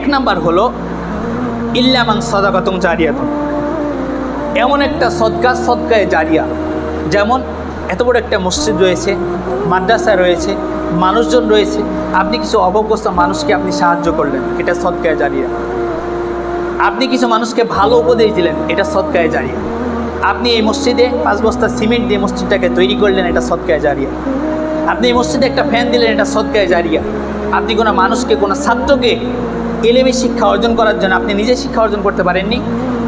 এক নাম্বার হলো ইল্লামাং সদাকাতং জারিয়াতন। এমন একটা সদকা সদকায় জারিয়া, যেমন এত বড় একটা মসজিদ রয়েছে, মাদ্রাসা রয়েছে, মানুষজন রয়েছে, আপনি কিছু অবগ্রস্ত মানুষকে আপনি সাহায্য করলেন, এটা সদকায় জারিয়া। আপনি কিছু মানুষকে ভালো উপদেশ দিলেন, এটা সদকায় জারিয়া। আপনি এই মসজিদে পাঁচ বস্তা সিমেন্ট দিয়ে মসজিদটাকে তৈরি করলেন, এটা সদকায় জারিয়া। আপনি এই মসজিদে একটা ফ্যান দিলেন, এটা সদকায় জারিয়া। আপনি কোনো মানুষকে, কোনো ছাত্রকে এলেমে শিক্ষা অর্জন করার জন্য আপনি নিজে শিক্ষা অর্জন করতে পারেননি।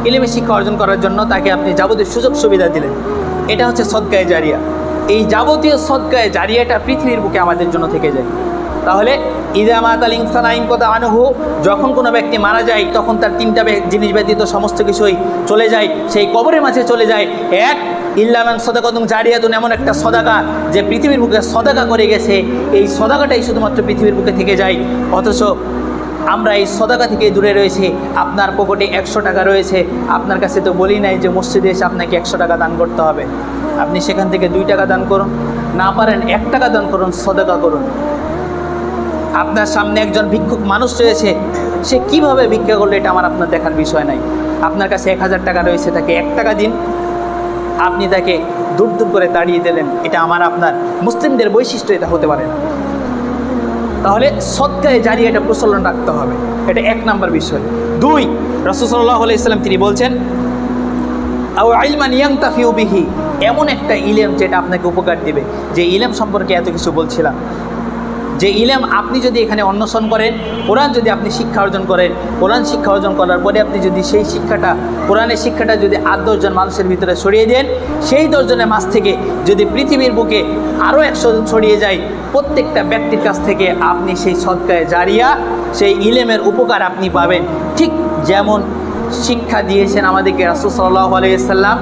এলেমে শিক্ষা অর্জন করার জন্য তাকে আপনি যাবতীয় সুযোগ সুবিধা দিলেন। এটা হচ্ছে সদকায় জারিয়া। এই যাবতীয় সদকায় জারিয়াটা পৃথিবীর বুকে আমাদের জন্য থেকে যায়। তাহলে ইদামাত আল ইনসান আইন কথা আনহু, যখন কোনো ব্যক্তি মারা যায়, তখন তার তিনটা জিনিস ব্যতীত সমস্ত কিছুই চলে যায়, সেই কবরের মাঝে চলে যায়। এক ইল্লামান সদাকতুম জারিয়াতুন, এমন একটা সদাকা যে পৃথিবীর বুকে সদাকা করে গেছে। এই সদাকাটাই শুধুমাত্র পৃথিবীর বুকে থেকে যায়। অথচ আমরা এই সদাকা থেকে দূরে রয়েছি। আপনার পকেটে একশো টাকা রয়েছে। আপনার কাছে তো বলি নাই যে মসজিদে এসে আপনাকে একশো টাকা দান করতে হবে। আপনি সেখান থেকে দুই টাকা দান করুন। না পারেন এক টাকা দান করুন, সদাকা করুন। আপনার সামনে একজন ভিক্ষুক মানুষ রয়েছে, সে কীভাবে ভিক্ষা করল এটা আমার আপনার দেখার বিষয় নাই। আপনার কাছে এক হাজার টাকা রয়েছে, তাকে এক টাকা দিন। আপনি তাকে দূর দূর করে দাঁড়িয়ে দিলেন। এটা আমার আপনার মুসলিমদের বৈশিষ্ট্য, এটা হতে পারে না। তাহলে সৎকায় জারি এটা প্রচলন রাখতে হবে। এটা এক নম্বর বিষয়। দুই রসসল্লাহ ইসলাম তিনি বলছেন, আও আইলমান ইয়াং এমন একটা ইলেম যেটা আপনাকে উপকার দিবে। যে ইলেম সম্পর্কে এত কিছু বলছিলাম। যে ইলেম আপনি যদি এখানে অন্বেষণ করেন, কোরআন যদি আপনি শিক্ষা অর্জন করেন, কোরআন শিক্ষা অর্জন করার পরে আপনি যদি সেই শিক্ষাটা, কোরআনের শিক্ষাটা যদি আট দশজন মানুষের ভিতরে ছড়িয়ে দেন, সেই দশজনের মাছ থেকে যদি পৃথিবীর বুকে আরও একশো জন ছড়িয়ে যায়, প্রত্যেকটা ব্যক্তির কাছ থেকে আপনি সেই সৎকায় জারিয়া, সেই ইলেমের উপকার আপনি পাবেন। ঠিক যেমন শিক্ষা দিয়েছেন আমাদেরকে রাসুল সাল্লাহ আলাইসাল্লাম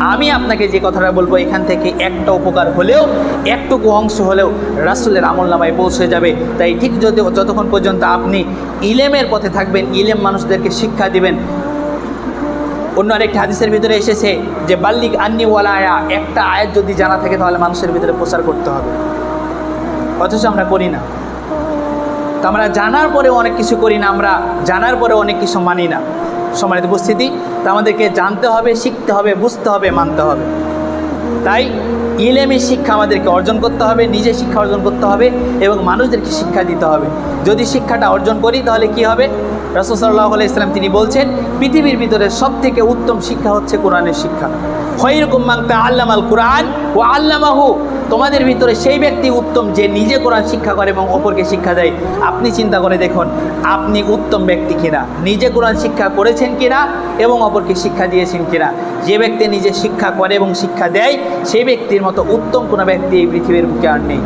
আমি আপনাকে যে কথাটা বলব, এখান থেকে একটা উপকার হলেও, একটুকু অংশ হলেও রাসুলের আমল নামায় পৌঁছে যাবে। তাই ঠিক যদি যতক্ষণ পর্যন্ত আপনি ইলেমের পথে থাকবেন, ইলেম মানুষদেরকে শিক্ষা দিবেন। অন্য আরেকটি হাদিসের ভিতরে এসেছে যে বাল্লিক আন্নিওয়ালা আয়া, একটা আয়াত যদি জানা থাকে, তাহলে মানুষের ভিতরে প্রচার করতে হবে। অথচ আমরা করি না। তো আমরা জানার পরে অনেক কিছু করি না, আমরা জানার পরে অনেক কিছু মানি না। সম্মানিত উপস্থিতি, তা আমাদেরকে জানতে হবে, শিখতে হবে, বুঝতে হবে, মানতে হবে। তাই ইলেমি শিক্ষা আমাদেরকে অর্জন করতে হবে, নিজে শিক্ষা অর্জন করতে হবে এবং মানুষদেরকে শিক্ষা দিতে হবে। যদি শিক্ষাটা অর্জন করি তাহলে কি হবে? রসদাল্লাহ ইসলাম তিনি বলছেন, পৃথিবীর ভিতরে সব থেকে উত্তম শিক্ষা হচ্ছে কোরআনের শিক্ষা। খৈরকুম মাংতা আল্লাম আল কোরআন ও আল্লামাহু তোমাদের ভিতরে সেই ব্যক্তি উত্তম যে নিজে কোরআন শিক্ষা করে এবং অপরকে শিক্ষা দেয়। আপনি চিন্তা করে দেখুন, আপনি উত্তম ব্যক্তি কিনা? নিজে কোরআন শিক্ষা করেছেন কিনা এবং অপরকে শিক্ষা দিয়েছেন কিনা? যে ব্যক্তি নিজে শিক্ষা করে এবং শিক্ষা দেয়, সেই ব্যক্তির মতো উত্তম কোনো ব্যক্তি এই পৃথিবীর বুকে আর নেই।